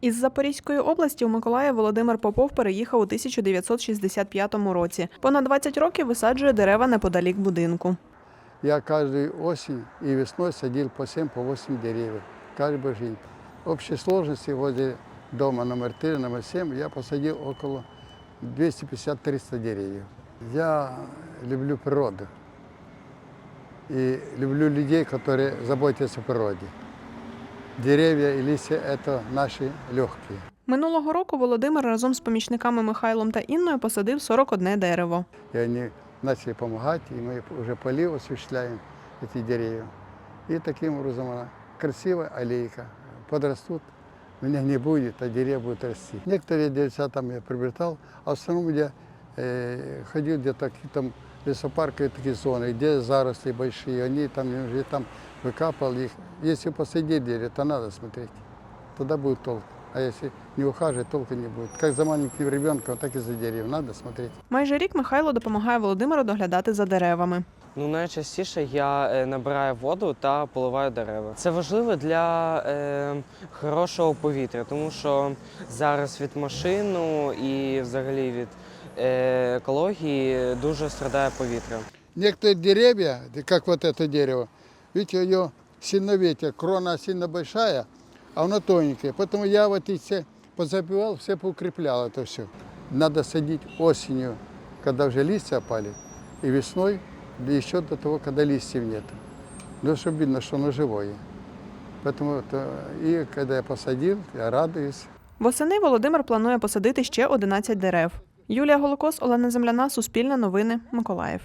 Із Запорізької області у Миколаїв Володимир Попов переїхав у 1965 році. Понад 20 років висаджує дерева неподалік будинку. Я каждую осень и весной садил по 7, по 8 деревьев. Каждый день. В общей сложности возле дома номер 3, номер 7 я посадил около 250-300 деревьев. Я люблю природу. И люблю людей, которые заботятся о природе Деревья и листья – это наши легкие. Минулого року Володимир разом з помічниками Михайлом та Інною посадив 41 дерево. И они начали помогать, и мы уже полив осуществляем эти деревья. И таким образом она красивая аллейка. Подрастут, меня не будет, а деревья будут расти. Некоторые деревца там я приобретал, а в основном я э, ходил где-то какие там лесопарки, такие зоны, где заросли большие, они там я уже там выкапывал их. Если посадить дерево, то надо смотреть, тогда будет толк. А если не ухаживать, толка не будет. Как за маленьким ребенком, так и за деревьем. Надо смотреть. Майже рік Михайло допомагає Володимиру доглядати за деревами. Ну, найчастіше я е, набираю воду та поливаю дерева. Це важливо для е, хорошого повітря, тому що зараз від машину і взагалі від е, екології дуже страдає повітря. Некоторые деревья, как вот это дерево, видите, ее сильно ветер, крона сильно большая, а она тоненькая. Поэтому я вот и все позабивал, все поукреплял это все. Надо садить осенью, когда уже листья опали, и весной, да еще до того, когда листьев нет. Ну, чтобы видно, что оно живое. Поэтому это, и когда я посадил, я радуюсь. Восени Володимир планує посадити ще 11 дерев. Юлія Голокос, Олена Земляна, Суспільне новини, Миколаїв.